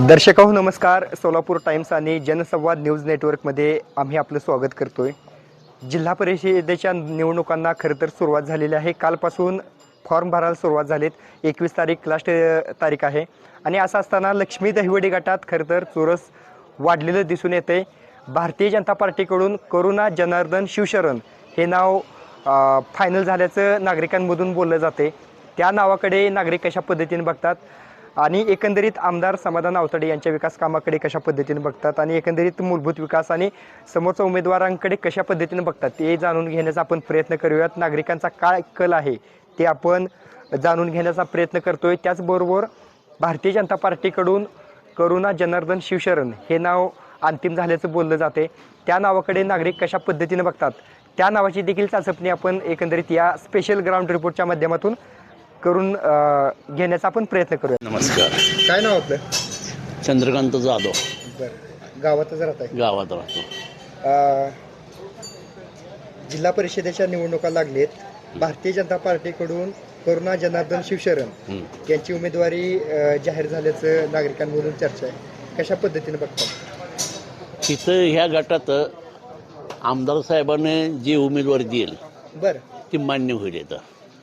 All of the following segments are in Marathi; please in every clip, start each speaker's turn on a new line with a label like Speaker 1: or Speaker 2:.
Speaker 1: दर्शक हो नमस्कार. सोलापूर टाइम्स आणि जनसंवाद न्यूज नेटवर्कमध्ये आम्ही आपलं स्वागत करतोय. जिल्हा परिषदेच्या निवडणुकांना खरं तर सुरुवात झालेली आहे. कालपासून फॉर्म भरायला सुरुवात झालीत. एकवीस तारीख लास्ट तारीख आहे. आणि असं असताना लक्ष्मी दहिवडी गटात खरं तर चोरस वाढलेलं दिसून येते. भारतीय जनता पार्टीकडून करुणा जनार्दन शिवशरण हे नाव फायनल झाल्याचं नागरिकांमधून बोललं जाते. त्या नावाकडे नागरिक कशा पद्धतीने बघतात? आणि एकंदरीत आमदार समाधान आवताडे यांच्या विकास कामाकडे कशा पद्धतीने बघतात? आणि एकंदरीत मूलभूत विकास आणि समोरच्या उमेदवारांकडे कशा पद्धतीने बघतात? ते जाणून घेण्याचा आपण प्रयत्न करूयात. नागरिकांचा काय कल आहे ते आपण जाणून घेण्याचा प्रयत्न करतोय. त्याचबरोबर भारतीय जनता पार्टीकडून करुणा जनार्दन शिवशरण हे नाव अंतिम झाल्याचं बोललं जाते त्या नावाकडे नागरिक कशा पद्धतीने बघतात? त्या नावाची देखील चाचपणी आपण एकंदरीत या स्पेशल ग्राउंड रिपोर्टच्या माध्यमातून करून अ, घेण्याचा आपण प्रयत्न करूया.
Speaker 2: नमस्कार.
Speaker 1: काय नाव आपलं?
Speaker 2: चंद्रकांत जाधव.
Speaker 1: बरं. गावातच राहत आहे
Speaker 2: गावात राहतो.
Speaker 1: जिल्हा परिषदेच्या निवडणुका लागलेत. भारतीय जनता पार्टीकडून करुणा जनार्दन शिवशरण
Speaker 2: हं.
Speaker 1: यांची उमेदवारी अ, जाहीर झाल्याचं नागरिकांमधून चर्चा आहे. कशा पद्धतीने बघतात
Speaker 2: तिथं ह्या गटात आमदार साहेबांनी जी उमेदवारी देईल
Speaker 1: बरं.
Speaker 2: ती मान्य होईल इथं.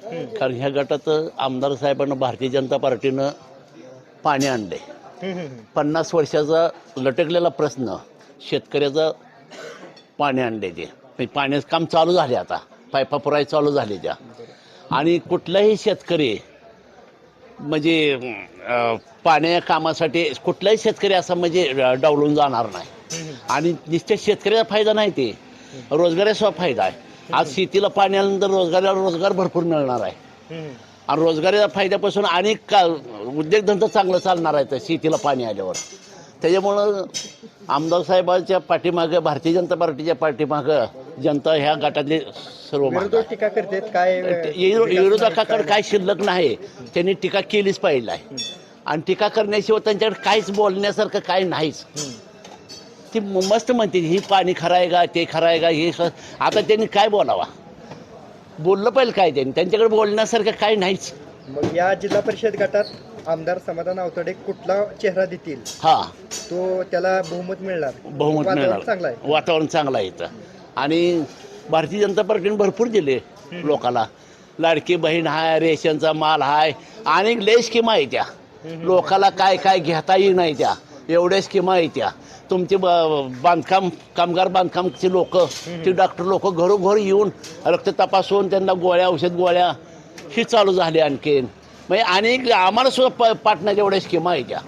Speaker 2: कारण ह्या गटात आमदार साहेबांना भारतीय जनता पार्टीनं पाणी आणले. पन्नास वर्षाचा लटकलेला प्रश्न शेतकऱ्याचा पाणी आणले ते. म्हणजे पाण्याचं काम चालू झाले आता. पायपा पुराय चालू झाले त्या. आणि कुठलाही शेतकरी म्हणजे पाण्या कामासाठी कुठलाही शेतकरी असा म्हणजे डावलून जाणार नाही. आणि निश्चित शेतकऱ्याचा फायदा नाही ते. रोजगाराचा फायदा आहे. आज शेतीला पाणी आल्यानंतर रोजगाराला रोजगार भरपूर मिळणार आहे. आणि रोजगाराच्या फायद्यापासून अनेक का उद्योगधंदा चांगलं चालणार आहे त्या शेतीला पाणी आल्यावर. त्याच्यामुळं आमदार साहेबांच्या पाठीमागं भारतीय जनता पार्टीच्या मागं जनता ह्या गटातले सर्व
Speaker 1: टीका काय
Speaker 2: विरोधकाकडे काय शिल्लक नाही. त्यांनी टीका केलीच पाहिजे आहे. आणि टीका करण्याशिवाय त्यांच्याकडे काहीच बोलण्यासारखं काही नाहीच. ती मस्त म्हणते ही पाणी खरं आहे का ते खरं आहे का हे आता त्यांनी काय बोलावा? बोललं पाहिजे काय त्यांनी? त्यांच्याकडे बोलण्यासारखं काही नाहीच.
Speaker 1: मग या जिल्हा परिषद गटात आमदार समाधान आवताडे कुठला चेहरा देतील?
Speaker 2: हा.
Speaker 1: तो त्याला बहुमत मिळणार.
Speaker 2: बहुमत
Speaker 1: वातावरण
Speaker 2: मिळणार.
Speaker 1: चांगलं आहे.
Speaker 2: वातावरण चांगलं आहे इथं. आणि भारतीय जनता पार्टीने भरपूर दिले लोकाला. लाडकी बहीण हाय रेशनचा माल हाय अनेक लय स्कीमा आहे त्या. लोकाला काय काय घेता येई नाही त्या. एवढ्या स्कीमा त्या. तुमचे बांधकाम कामगार बांधकामचे लोक ते डॉक्टर लोक घरोघर येऊन रक्त तपासून त्यांना गोळ्या औषध गोळ्या ही चालू झाली आणखीन. म्हणजे अनेक आम्हाला सुद्धा प पाटण्याच्या एवढ्या स्कीमा आहे त्या.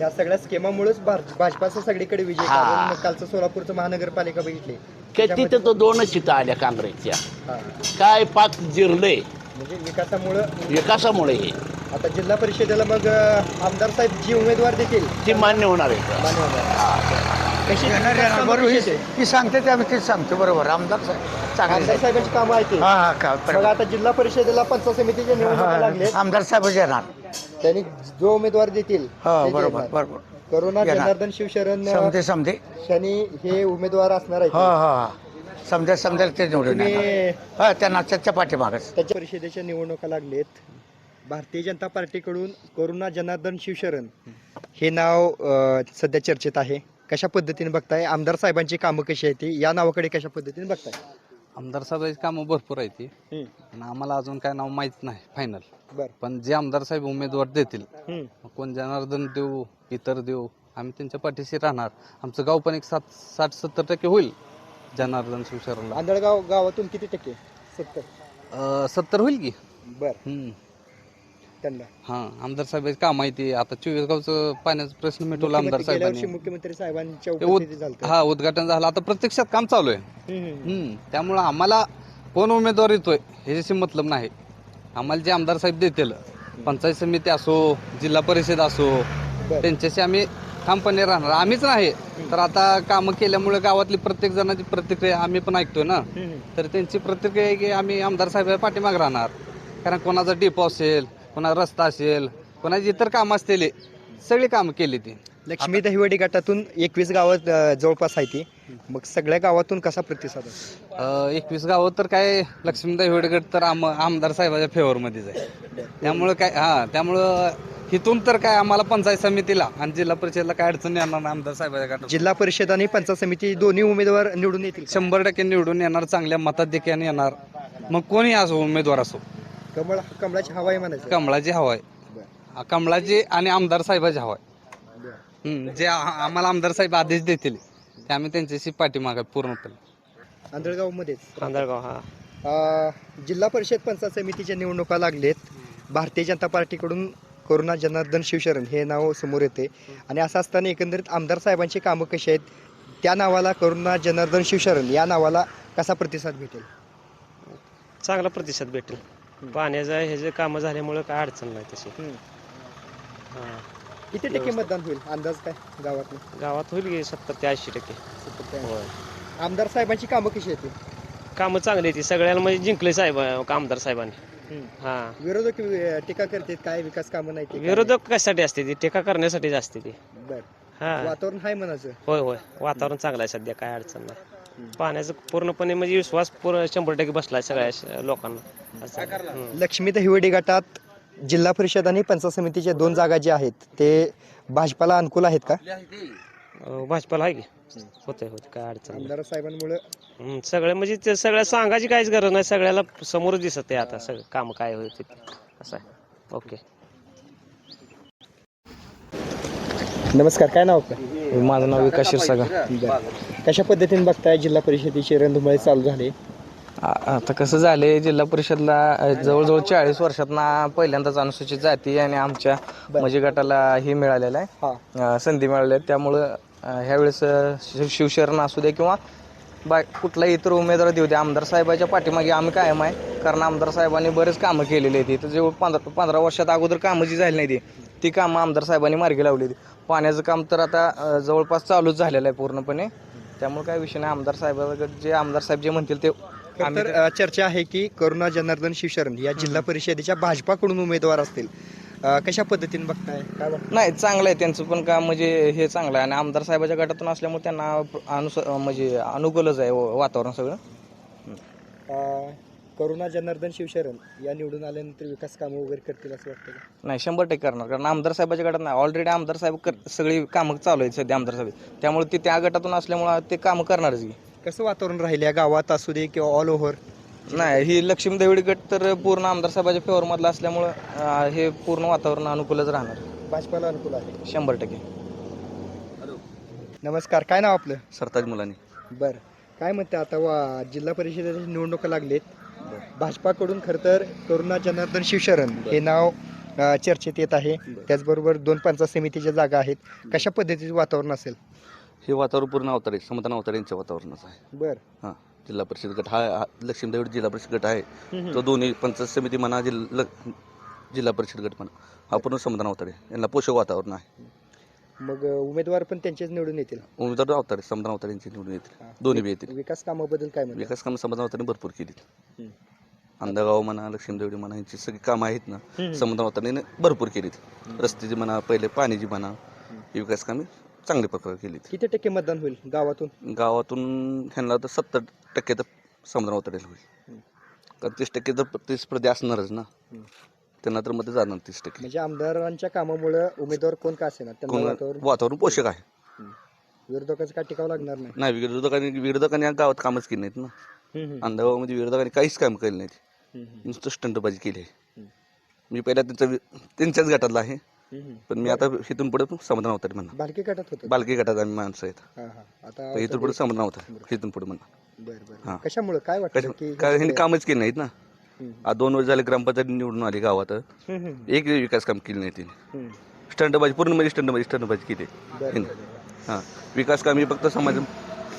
Speaker 1: या सगळ्या स्केमामुळेच भाजपाचा सगळीकडे विजय कालचं सोलापूरचं महानगरपालिका बघितली.
Speaker 2: तिथं तो दोनच सीटं आल्या काँग्रेसच्या. काय पाक जिरले
Speaker 1: म्हणजे विकासामुळं
Speaker 2: विकासामुळे हे
Speaker 1: आता जिल्हा परिषदेला मग अ, आमदार साहेब जी उमेदवार देतील
Speaker 2: ती मान्य होणार आहे
Speaker 1: मान्य होणार. कशी
Speaker 3: येणार येणार ही? ही सांगते ते आम्ही तेच सांगतो बरोबर आमदार साहेब चांगले
Speaker 1: आमदार साहेबांची कामं आहेत.
Speaker 3: हा हा का
Speaker 1: मग
Speaker 3: बरोबर.
Speaker 1: आता जिल्हा परिषदेला पंचायत समितीच्या निवडणुका लागले
Speaker 3: हा, आमदार साहेबच येणार
Speaker 1: त्यांनी जो उमेदवार देतील
Speaker 3: हो
Speaker 1: ते
Speaker 3: बरोबर
Speaker 1: देणार.
Speaker 3: बरोबर
Speaker 1: करुणा
Speaker 3: येणार.
Speaker 1: जनार्दन शिवशरण
Speaker 3: समजे समजे
Speaker 1: शनी हे उमेदवार असणार
Speaker 3: हो
Speaker 1: आहेत
Speaker 3: हो हो समजा समजा ते निवडून येणार. हा त्यांना त्याच्या पाठीमागच.
Speaker 1: त्याच्या परिषदेच्या निवडणुका लागलेत. भारतीय जनता पार्टीकडून करुणा जनार्दन शिवशरण हे नाव अ, सध्या चर्चेत आहे. कशा पद्धतीने बघताय? आमदार साहेबांची कामं कशी आहेत ती? या नावाकडे कशा पद्धतीने बघताय?
Speaker 4: आमदार साहेबांची कामं भरपूर आहेत ती. पण आम्हाला अजून काय नाव माहीत नाही फायनल
Speaker 1: बर.
Speaker 4: पण जे आमदार साहेब उमेदवार देतील कोण जनार्दन देऊ इतर देऊ आम्ही त्यांच्या पाठीशी राहणार. आमचं गाव पण एक सात साठ सत्तर टक्के होईल. जनार्दन शिवशरणला
Speaker 1: आंधळगाव गावातून किती टक्के? सत्तर.
Speaker 4: अं, सत्तर होईल की?
Speaker 1: बर.
Speaker 4: हम्म.
Speaker 1: त्यांना?
Speaker 4: हां आमदार साहेबांची काम आहे ती आता चोवीस गावचं पाण्याचा प्रश्न मिटवला आमदार
Speaker 1: मुख्यमंत्री- गेल्या वर्षी
Speaker 4: साहेबांनी.
Speaker 1: मुख्यमंत्री साहेबांच्या
Speaker 4: ते उद-
Speaker 1: उपस्थितीत झालं
Speaker 4: हा उद्घाटन झालं. आता प्रत्यक्षात काम चालू आहे. हम्म. त्यामुळं आम्हाला कोण उमेदवार येतोय ह्याच्याशी मतलब नाही. आम्हाला जे आमदार साहेब देतील पंचायत समिती असो जिल्हा परिषद असो
Speaker 1: बरं.
Speaker 4: त्यांच्याशी आम्ही ठामपणे राहणार. आम्हीच नाही. तर आता कामं केल्यामुळे गावातली प्रत्येक जणांची प्रतिक्रिया आम्ही पण ऐकतोय ना. तर त्यांची प्रतिक्रिया आहे की आम्ही आमदार साहेब पाठीमाग राहणार. कारण कोणाचा डिपो असेल कोणाचा रस्ता असेल कोणाची इतर कामं असतील सगळी कामं केली ती.
Speaker 1: लक्ष्मी दहिवडी गटातून एकवीस गावात जवळपास आहे ती. मग सगळ्या गावातून कसा प्रतिसाद
Speaker 4: एकवीस गावं तर काय लक्ष्मीदाई होडगड तर आम आमदार साहेबाच्या फेवरमध्येच आहे. त्यामुळं काय हा त्यामुळं इथून तर काय आम्हाला पंचायत समितीला आणि जिल्हा परिषदला काय अडचण येणार नाही आमदार साहेबाच्या गटात
Speaker 1: जिल्हा परिषद आणि पंचायत समिती दोन्ही उमेदवार निवडून येतील
Speaker 4: शंभर टक्के निवडून येणार चांगल्या मताधिक्याने येणार. मग कोणी असो उमेदवार असो?
Speaker 1: कमळ कमळाची हवा आहे म्हणायचं.
Speaker 4: कमळाची हवा आहे कमळाची आणि आमदार साहेबाची हवा आहे हम्म, जे आ- आम्हाला आमदार साहेब आदेश देतील ते आम्ही त्यांच्याशी पाठीमाग पूर्णपणे.
Speaker 1: आंधळगाव मध्येच
Speaker 5: कांदळगाव हा
Speaker 1: जिल्हा परिषद पंचायत समितीच्या निवडणुका लागलेत. भारतीय जनता पार्टीकडून करुणा जनार्दन शिवशरण हे नाव समोर येते. आणि असं असताना एकंदरीत आमदार साहेबांची कामं कशी आहेत त्या नावाला करुणा जनार्दन शिवशरण या नावाला कसा प्रतिसाद भेटेल?
Speaker 5: चांगला प्रतिसाद भेटेल. पाण्याचं हे जे कामं झाल्यामुळे काय अडचण नाही तशी. हा.
Speaker 1: किती टक्के मतदान होईल? अंदाज काय गावात
Speaker 5: गावात होईल की सत्तर ते ऐंशी टक्के. होय.
Speaker 1: आमदार साहेबांची कामं कशी येतील
Speaker 5: कामं चांगली आहेत. सगळ्याला म्हणजे जिंकले साहेब आमदार साहेबांनी. हा.
Speaker 1: विरोधक टीका करतात काय विकास कामं नाही ते काय?
Speaker 5: विरोधक कशासाठी असते ती? टीका करण्यासाठीच असते ती.
Speaker 1: नाही. बरं.
Speaker 5: हा.
Speaker 1: वातावरण आहे म्हणायचं.
Speaker 5: होय होय. वातावरण चांगलं आहे सध्या काय अडचण नाही. पाण्याचं पूर्णपणे म्हणजे विश्वास पूर्ण शंभर टक्के बसलाय सगळ्या श- लोकांना. असं. हम्म.
Speaker 1: लक्ष्मी दहिवडी गटात जिल्हा परिषद आणि पंचायत समितीच्या दोन जागा ज्या आहेत ते भाजपाला अनुकूल आहेत का?
Speaker 5: अं, भाजपाला आहे की? होते होते काय अडचण नाही.
Speaker 1: आमदार साहेबांमुळे?
Speaker 5: हम्म, सगळे म्हणजे ते सगळ्या सांगायची काहीच गरज नाही. सगळ्याला समोर दिसत आहे आता सगळं. काम काय होते ते. असं आहे. ओके.
Speaker 1: नमस्कार काय नाव आपलं?
Speaker 6: माझं नाव विकास क्षीरसागर
Speaker 1: कशा पद्धतीने बघताय जिल्हा परिषदेचे रणधुमाळी चालू झाले?
Speaker 6: आ- आता कसं झाले जिल्हा परिषदला अ, जवळजवळ चाळीस वर्षातना पहिल्यांदाच अनुसूचित जाती आणि आमच्या मजी गटाला हे मिळालेलं आहे.
Speaker 1: हा.
Speaker 6: अ, संधी मिळाली आहे त्यामुळं ह्यावेळेस शिव शिवशरण असू दे किंवा बा कुठलाही इतर उमेदवार देऊ दे आमदार साहेबाच्या पाठीमागे आम्ही कायम आहे. कारण आमदार साहेबांनी बरेच कामं केलेली आहेत तर जवळ पंधरा पंधरा वर्षात अगोदर कामं जी झाली नाही ती ती कामं आमदार साहेबांनी मार्गी लावली होती पाण्याचं काम तर आता जवळपास चालूच झालेलं आहे पूर्णपणे. त्यामुळे काय विषय नाही. आमदार साहेबाकडे जे आमदार साहेब जे म्हणतील ते
Speaker 1: तर चर्चा आहे की करुणा जनार्दन शिवशरण या जिल्हा परिषदेच्या भाजपाकडून उमेदवार असतील. अ, कशा पद्धतीने बघताय? काय
Speaker 6: नाही चांगलं आहे त्यांचं पण काम म्हणजे हे चांगलं आहे. आणि आमदार साहेबाच्या गटातून असल्यामुळे त्यांना अनुस म्हणजे अनुकूलच आहे व- वातावरण सगळं.
Speaker 1: अ, करुणा जनार्दन शिवशरण या निवडून आल्यानंतर विकास कामं वगैरे करतील असं वाटतं का?
Speaker 6: नाही शंभर टक्के करणार. कारण आमदार साहेबाच्या गटात नाही. ऑलरेडी आमदार साहेब कर सगळी कामं चालू आहेत सध्या आमदार साहेब. त्यामुळे ते त्या गटातून असल्यामुळे ते कामं करणारच की.
Speaker 1: कसं वातावरण राहिले या गावात असू दे किंवा ऑल ओव्हर
Speaker 6: नाही ही लक्ष्मी देवडी गट तर पूर्ण आमदार साहेबाच्या फेवरमधला असल्यामुळं अं, हे पूर्ण वातावरण अनुकूलच राहणार.
Speaker 1: भाजपाला अनुकूल आहे.
Speaker 6: शंभर टक्के.
Speaker 1: नमस्कार काय नाव आपलं?
Speaker 7: सरताज मुलांनी.
Speaker 1: बर. काय म्हणते आता वा जिल्हा परिषदेच्या निवडणुका लागलेत. भाजपाकडून खरं तर करुणा जनार्दन शिवशरण हे नाव अ, चर्चेत येत आहे. त्याचबरोबर दोन पंचायत समितीच्या जागा आहेत. कशा पद्धतीचं वातावरण असेल?
Speaker 7: हे वातावरण पूर्ण अवतारे समाधान अवतारे यांच्या वातावरणाचं आहे.
Speaker 1: बर.
Speaker 7: हां. जिल्हा परिषद गट हा हा लक्ष्मीदेवी जिल्हा परिषद गट आहे. तो दोन्ही पंचायत समिती म्हणा जिल्हा जिल्हा परिषद गट म्हणा हा पूर्ण समाधान अवतारे यांना पोषक वातावरण आहे.
Speaker 1: मग अ, उमेदवार पण त्यांचेच निवडून येतील.
Speaker 7: उमेदवार अवतारे समाधान अवतारे यांची निवडून येतील. दोन्ही बी येतील.
Speaker 1: विकास कामाबद्दल काय म्हणतात?
Speaker 7: विकास कामं समाधान अवतारे भरपूर
Speaker 1: हम्म.
Speaker 7: अंधागाव म्हणा लक्ष्मीदेवडी म्हणा यांची सगळी कामं आहेत ना समाधान अवतारेने भरपूर केलीत. रस्त्याची म्हणा पहिले पाण्याची म्हणा ही विकास कामे चांगल्या प्रकारे केलीत
Speaker 1: किती टक्के मतदान होईल गावातून?
Speaker 7: गावातून ह्यांना तर सत्तर टक्के तर समाधान अवतारेला होईल. कारण तीस टक्के तर प्रतिस्पर्धी असणारच ना त्यांना तर मध्ये जाणार तीस टक्के.
Speaker 1: म्हणजे आमदारांच्या कामामुळे उमेदवार कोण का असेना? त्यांना वातावरण?
Speaker 7: वातावरण पोषक आहे.
Speaker 1: विरोधकाचं काय टिकावं लागणार नाही?
Speaker 7: नाही विरोधकांनी विरोधकांनी या गावात कामच केली नाहीत ना. अंधागावामध्ये विरोधकांनी काहीच काम केलं नाहीत. नुसतं स्टंटबाजी केली आहे. मी पहिला त्यांचा वि- त्यांच्याच गटातला आहे. पण मी आता इथून पुढे समाधान अवतारे म्हणा.
Speaker 1: बालकी गटात होतं
Speaker 7: बालकी गटात आम्ही माणसं आहेत.
Speaker 1: हा हा. आता
Speaker 7: इथून पुढे समाधान अवतारे इथून पुढे म्हणा.
Speaker 1: बर बर.
Speaker 7: हा.
Speaker 1: कशामुळे? काय वाटतं की
Speaker 7: काय ह्यांनी कामच केली नाहीत ना.
Speaker 1: हम्म.
Speaker 7: आज दोन वर्ष झाले ग्रामपंचायत निवडून आली गावात.
Speaker 1: हम्म, हम्म,
Speaker 7: एक विकास काम केली नाही तिने.
Speaker 1: हम्म.
Speaker 7: स्टंटबाजी पूर्ण म्हणजे स्टंटबाजी स्टंटबाजी केली. हां. विकास कामी फक्त समाज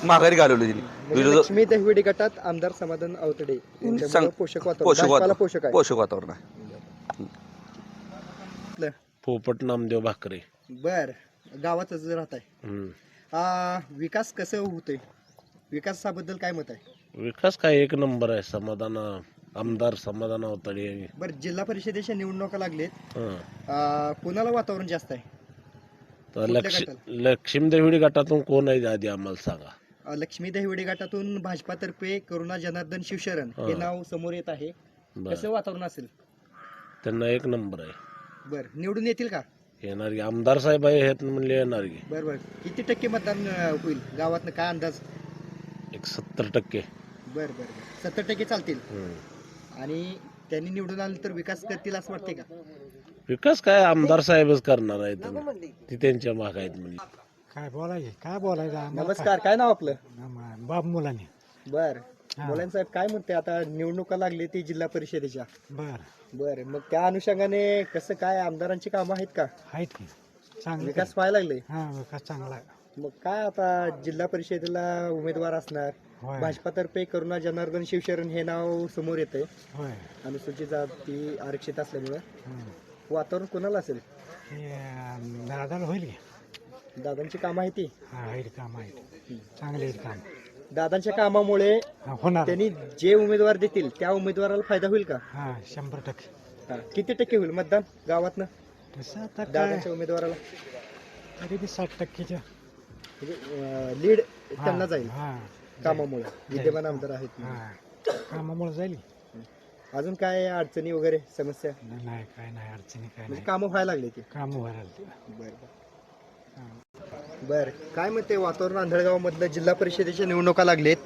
Speaker 7: माघारी घालवली तिने.
Speaker 1: म्हणजे
Speaker 7: विरोध
Speaker 1: लक्ष्मी दहिवडी गटात आमदार समाधान अवतडे. यांच्यामुळं पोषक वातावरण
Speaker 7: पोषक
Speaker 1: भाजपाला
Speaker 7: वातावरण
Speaker 1: पोषक आहे.
Speaker 7: पोषक वातावरण आहे.
Speaker 8: पोपट नामदेव भाकरे.
Speaker 1: बर गावातच राहत आहे
Speaker 8: हम्म.
Speaker 1: विकास कसं होतोय? विकासाबद्दल काय मत आहे?
Speaker 8: विकास काय एक नंबर आहे. समाधान आमदार समाधान अवताडे.
Speaker 1: बरं जिल्हा परिषदेच्या निवडणुका लागलेत.
Speaker 8: हं.
Speaker 1: आ, कोणाला वातावरण जास्त आहे?
Speaker 8: तर
Speaker 1: कुठल्या
Speaker 8: लक्ष
Speaker 1: गटात?
Speaker 8: लक्ष्मी देवडी गटातून कोण आहे आधी आम्हाला सांगा.
Speaker 1: लक्ष्मी दहिवडे गटातून भाजपातर्फे करुणा जनार्दन शिवशरण हे
Speaker 8: हा.
Speaker 1: नाव समोर येत आहे.
Speaker 8: बर.
Speaker 1: कसं वातावरण असेल?
Speaker 8: त्यांना एक नंबर आहे.
Speaker 1: बर. निवडून येतील का?
Speaker 8: येणार की. आमदार साहेब आहे आहेत म्हणले येणार की.
Speaker 1: बर बर. किती टक्के मतदान अ, होईल? गावातनं काय अंदाज?
Speaker 8: एक सत्तर टक्के.
Speaker 1: बर बर बर. सत्तर टक्के चालतील.
Speaker 8: हम्म.
Speaker 1: आणि त्यांनी निवडून आलं तर विकास करतील असं वाटते का?
Speaker 8: विकास काय? आमदार साहेबच करणार आहेत ती त्यांच्या माग आहेत म्हणजे
Speaker 9: काय बोलायचे? काय बोलायचं? आम्हाला
Speaker 1: नमस्कार. काय नाव आपलं?
Speaker 9: काय? बाप मुलाने.
Speaker 1: बर. मुलांसाहेब साहेब काय म्हणते आता निवडणुका लागली ती जिल्हा परिषदेच्या.
Speaker 9: बर.
Speaker 1: बर मग त्या अनुषंगाने कसं काय आमदारांची कामं आहेत का?
Speaker 9: आहेत की. चांगलं
Speaker 1: विकास व्हायला लागले.
Speaker 9: हा विकास चांगला आहे.
Speaker 1: मग काय आता जिल्हा परिषदेला उमेदवार असणार? भाजपातर्फे करुणा जनार्दन शिवशरण हे नाव समोर येते
Speaker 9: होय.
Speaker 1: अनुसूचित जाती आरक्षित असल्यामुळं.
Speaker 9: हं.
Speaker 1: वातावरण कोणाला असेल?
Speaker 9: हे अं, दादाला होईल की.
Speaker 1: दादांची कामं आहे ती.
Speaker 9: हा काम आहेत. चांगले आहेत काम.
Speaker 1: दादांच्या कामामुळे
Speaker 9: होणार.
Speaker 1: त्यांनी जे उमेदवार देतील त्या उमेदवाराला फायदा होईल का?
Speaker 9: हा शंभर टक्के.
Speaker 1: हा. किती टक्के होईल मतदान गावातनं?
Speaker 9: तसं आता काय?
Speaker 1: दादांच्या उमेदवाराला?
Speaker 9: तरी बी साठ टक्केच्या.
Speaker 1: म्हणजे लीड त्यांना जाईल
Speaker 9: हा.
Speaker 1: कामामुळे. विद्यमान आमदार आहेत
Speaker 9: हा. कामामुळे जाईल.
Speaker 1: अजून काय अडचणी वगैरे समस्या?
Speaker 9: नाही काय नाही अडचणी काय
Speaker 1: म्हणजे
Speaker 9: नाही.
Speaker 1: कामं व्हायला लागली ती.
Speaker 9: काम व्हायला
Speaker 1: बर बर. काय म्हणते वातावरण आंधळगाव मधलं जिल्हा परिषदेच्या निवडणुका लागलेत.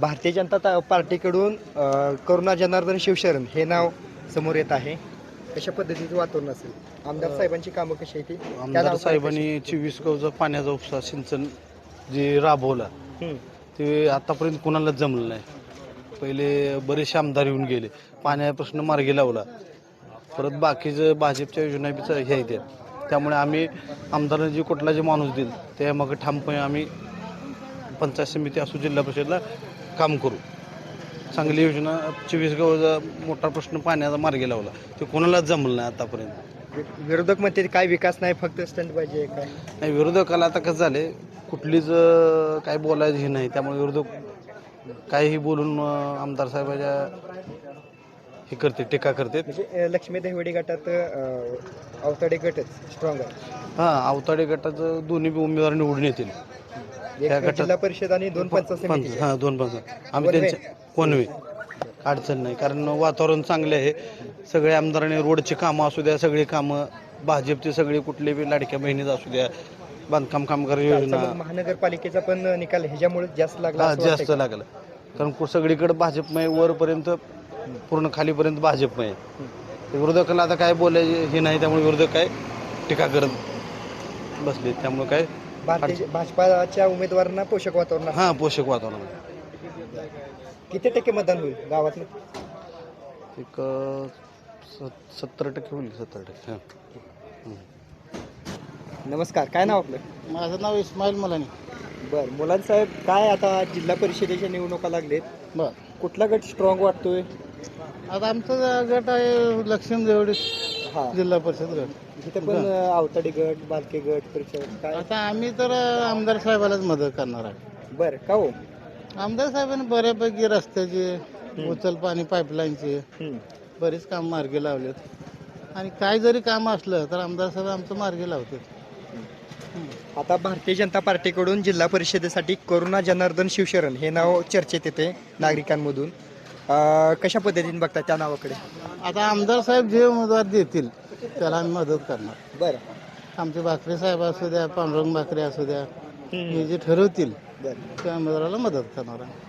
Speaker 1: भारतीय जनता ता- पार्टीकडून अं, करुणा जनार्दन शिवशरण हे नाव समोर येत आहे. कशा पद्धतीचं वातावरण असेल? आमदार साहेबांची कामं कशी आहे ती? त्या
Speaker 10: आमदार साहेबांनी चोवीस गवचा पाण्याचा उपसा सिंचन जे राबवला. ते आतापर्यंत कोणालाच जमलं नाही. पहिले बरेचसे आमदार येऊन गेले. पाण्याचा प्रश्न मार्गी लावला. परत बाकीचं भाजपच्या योजना बी च- हे आहेत. त्यामुळे आम्ही आमदारांना जे कुठला जे माणूस देईल त्या मग ठामपणे आम्ही पंचायत समिती असो जिल्हा परिषदला काम करू. चांगली योजना चोवीस गावचा मोठा प्रश्न पाण्याचा मार्गी लावला. ते कोणालाच जमलं नाही आतापर्यंत.
Speaker 1: विरोधक म्हणते काय विकास नाही फक्त स्टंट पाहिजे काय?
Speaker 10: नाही विरोधकाला आता कसं झाले कुठलीच अं, काय बोलायचं हे नाही. त्यामुळे विरोधक काहीही बोलून अं, आमदार साहेबाच्या हे करते टीका करते.
Speaker 1: म्हणजे अं, लक्ष्मी देवडी गटात अं, अवताडे गटच स्ट्रॉंग आहे
Speaker 10: हां आवताडे गटाचं दोन्ही उमेदवार निवडून येतील. त्या
Speaker 1: एक
Speaker 10: गटात-
Speaker 1: जिल्हा परिषद आणि दोन पंचायत
Speaker 10: पंच हां दोन पंच आम्ही
Speaker 1: कोणवे?
Speaker 10: त्यांच्या कोणवे? अडचण नाही कारण वातावरण चांगले आहे. सगळ्या आमदारांनी रोडची कामं असू द्या सगळी कामं भाजपची सगळी कुठली बी लाडक्या बहिणीच असू द्या बांधकाम कामगार योजना.
Speaker 1: महानगरपालिकेचा पण निकाल ह्याच्यामुळे जास्त लागला
Speaker 10: हा
Speaker 1: असं वाटतंय
Speaker 10: जास्त
Speaker 1: का?
Speaker 10: लागलं. कारण कु- सगळीकडे भाजपमय वरपर्यंत पूर्ण खालीपर्यंत भाजपमय विरोधकाला आता काय बोलायचे हे नाही त्यामुळे विरोधक काय टीका करत बसले. त्यामुळे काय
Speaker 1: भारतीय भाजपाच्या उमेदवारांना पोषक वातावरण आहे.
Speaker 10: हा पोषक वातावरण
Speaker 1: किती टक्के मतदान होईल गावात
Speaker 10: एक सत्तर टक्के होईल सत्तर टक्के हां.
Speaker 1: नमस्कार काय नाव आपलं?
Speaker 3: माझं नाव इस्माईल मुलानी.
Speaker 1: बर मुलांसाहेब काय आता जिल्हा परिषदेच्या निवडणुका लागलेत?
Speaker 3: बर.
Speaker 1: कुठला गट स्ट्रॉंग वाटतोय?
Speaker 3: आता आमचा गट आहे लक्ष्मी देवडी
Speaker 1: हा.
Speaker 3: जिल्हा परिषद गट.
Speaker 1: इथे पण आवताडी गट बालके गट परीक्षा काय?
Speaker 3: आता आम्ही तर आमदार साहेबालाच मदत करणार आहे.
Speaker 1: बर का हो?
Speaker 3: आमदार साहेबांनी बऱ्यापैकी रस्त्याचे उचल पाणी पाईपलाईनचे
Speaker 1: हम्म.
Speaker 3: बरीच काम मार्गी लावलेत. आणि काय जरी काम असलं तर आमदार साहेब आमचं मार्गी लावतात.
Speaker 1: आता भारतीय जनता पार्टीकडून जिल्हा परिषदेसाठी करुणा जनार्दन शिवशरण हे नाव चर्चेत येते नागरिकांमधून. अं, कशा पद्धतीने बघता त्या नावाकडे?
Speaker 3: आता आमदार साहेब जे उमेदवार देतील त्याला आम्ही मदत करणार.
Speaker 1: बर.
Speaker 3: आमचे भाकरे साहेब असू द्या पांडुरंग भाकरे असू द्या हे जे ठरवतील
Speaker 1: बर.
Speaker 3: त्या उमेदवाराला मदत करणार आहे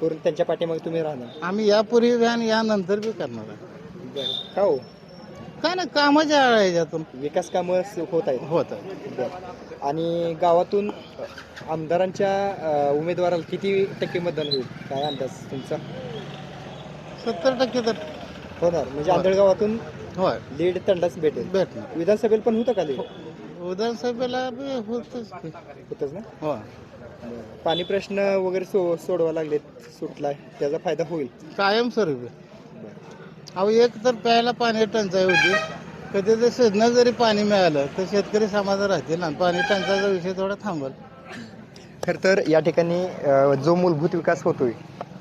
Speaker 1: पूर्ण त्यांच्या पाठीमागे तुम्ही राहणार.
Speaker 3: आम्ही यापूर्वी आणि यानंतर बी करणार आहे.
Speaker 1: बर. का हो?
Speaker 3: काय ना कामाच्या आळ याच्यातून
Speaker 1: विकास कामं सु- होत आहेत.
Speaker 3: होत आहे
Speaker 1: बर. आणि गावातून आमदारांच्या अं, उमेदवाराला किती टक्के मतदान होईल? काय अंदाज तुमचा?
Speaker 3: सत्तर टक्के तर.
Speaker 1: होणार. म्हणजे आंधळगावातून
Speaker 3: होय.
Speaker 1: लीड तंडाच भेटेल.
Speaker 3: भेटणार.
Speaker 1: विधानसभेला पण होतं का लीड?
Speaker 3: विधानसभेला बी होतच की.
Speaker 1: होतच ना?
Speaker 3: होय.
Speaker 1: पाणी प्रश्न वगैरे सो सोडवा लागलेत सुटलाय. त्याचा फायदा होईल.
Speaker 3: कायमस्वरूपी. अहो एक तर प्यायला पाणी टंचाई होती. कधी जर शेतनं जरी पाणी मिळालं तर शेतकरी समाधान राहतील ना पाणी टंचाईचा विषय थोडा थांबल.
Speaker 1: खरं तर या ठिकाणी अ, जो मूलभूत विकास होतोय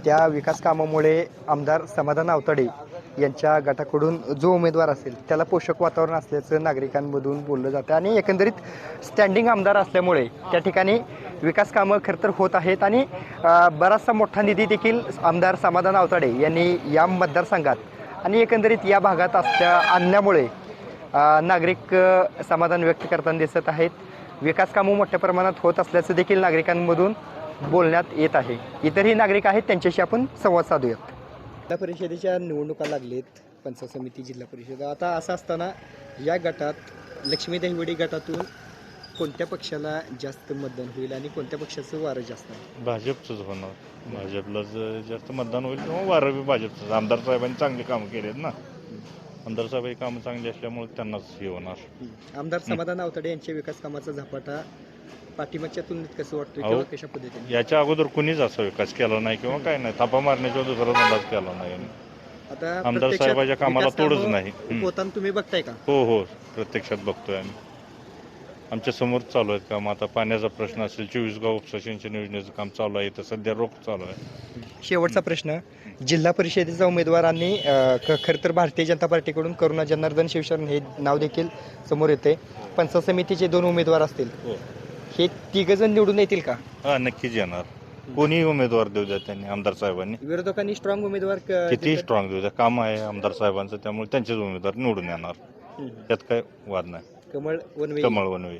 Speaker 1: त्या विकास कामामुळे आमदार समाधान आवताडे यांच्या गटाकडून जो उमेदवार असेल त्याला पोषक वातावरण असल्याचं नागरिकांमधून बोललं जातं. आणि एकंदरीत स्टँडिंग आमदार असल्यामुळे त्या ठिकाणी विकास कामं खरं तर होत आहेत. आणि अ, बराचसा मोठा निधी देखील आमदार समाधान आवताडे यांनी या मतदारसंघात आणि एकंदरीत या भागात असल्या आणल्यामुळे नागरिक समाधान व्यक्त करताना दिसत आहेत. विकास कामं मोठ्या प्रमाणात होत असल्याचं देखील नागरिकांमधून बोलण्यात येत आहे. इतरही नागरिक आहेत त्यांच्याशी आपण संवाद साधूयात. जिल्हा परिषदेच्या निवडणुका लागलेत पंचायत समिती जिल्हा परिषद. आता असं असताना या गटात लक्ष्मी दहिवडी गटातून कोणत्या पक्षाला जास्त मतदान होईल आणि कोणत्या पक्षाचं वारं जास्त आहे?
Speaker 11: भाजपचंच होणार. भाजपला जर जास्त मतदान होईल किंवा वारं बी भाजपचंच. आमदार साहेबांनी चांगली कामं केली आहेत ना. आमदार साहेब ही कामं चांगली असल्यामुळे त्यांनाच हे होणार.
Speaker 1: आमदार समाधान आवताडे यांच्या विकास कामाचा झपाटा पाठिंबाच्या तुलनेत कसं वाटतोय
Speaker 11: अहो,
Speaker 1: किंवा कशा पद्धतीने?
Speaker 11: याच्या अगोदर कुणीच असा विकास केला नाही किंवा काय नाही. थापा मारण्याच्या दुसरा धंदाच केला नाही
Speaker 1: आता
Speaker 11: आमदार
Speaker 1: प्रत्यक्षात
Speaker 11: साहेबाच्या कामाला
Speaker 1: विकास कामं
Speaker 11: तोडच नाही. हं.
Speaker 1: होताना तुम्ही बघताय का?
Speaker 11: हो हो. प्रत्यक्षात बघतोय आम्ही. आमच्यासमोर चालू आहेत काम. आता पाण्याचा प्रश्न असेल चोवीस गाव उपसा सिंचन योजनेचं काम चालू आहे. तर सध्या रोख चालू आहे.
Speaker 1: शेवटचा प्रश्न. जिल्हा परिषदेचा उमेदवारांनी अ, ख- खरं तर भारतीय जनता पार्टीकडून करुणा जनार्दन शिवशरण हे नाव देखील समोर येते. पंचायत समितीचे दोन उमेदवार असतील.
Speaker 11: हो.
Speaker 1: हे तिघ जण निवडून येतील का?
Speaker 11: हा नक्कीच येणार. कोणीही उमेदवार देऊ द्या त्यांनी आमदार साहेबांनी.
Speaker 1: विरोधकांनी स्ट्रॉंग उमेदवार क-
Speaker 11: कितीही स्ट्रॉंग देऊ द्या. काम आहे आमदार साहेबांचं त्यामुळे त्यांचेच उमेदवार निवडून येणार.
Speaker 1: हम्म.
Speaker 11: यात काय वाद नाही.
Speaker 1: कमळ वनवे
Speaker 11: कमळ वनवे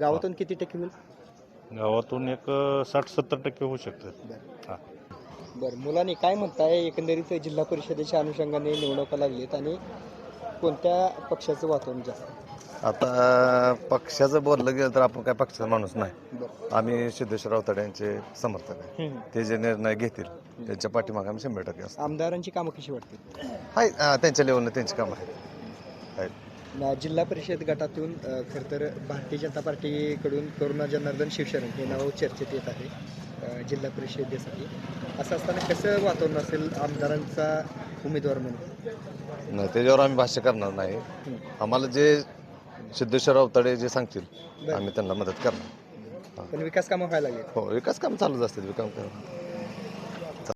Speaker 1: गावातून किती टक्के होईल
Speaker 11: गावातून एक साठ सत्तर टक्के होऊ शकतात हा.
Speaker 1: बरं मुलांनी काय म्हणताय? एकंदरीत जिल्हा परिषदेच्या अनुषंगाने निवडणुका लागलीत आणि कोणत्या पक्षाचं वातावरण जास्त?
Speaker 12: आता पक्षाचं बोललं गेलं तर आपण काय पक्षाचा माणूस नाही. आम्ही सिद्धेश्वर यांचे समर्थक आहे. ते जे निर्णय घेतील त्यांच्या पाठीमागे आम्ही शंभर टक्के असतो.
Speaker 1: आमदारांची कामं कशी वाटतील?
Speaker 12: हाय त्यांच्या लेवलने त्यांची कामं आहेत.
Speaker 1: जिल्हा परिषद गटातून खरं तर भारतीय जनता पार्टीकडून करुणा जनार्दन शिवशरण हे नाव चर्चेत येत आहे जिल्हा परिषदेसाठी. असं असताना कसं वातावरण असेल आमदारांचा उमेदवार म्हणून?
Speaker 12: नाही त्याच्यावर आम्ही भाष्य करणार नाही. आम्हाला जे सिद्धेश्वर अवताडे जे सांगतील. आम्ही त्यांना मदत करणार.
Speaker 1: पण विकास कामं व्हायला लागले
Speaker 12: हो विकास काम चालूच असते विकास काम.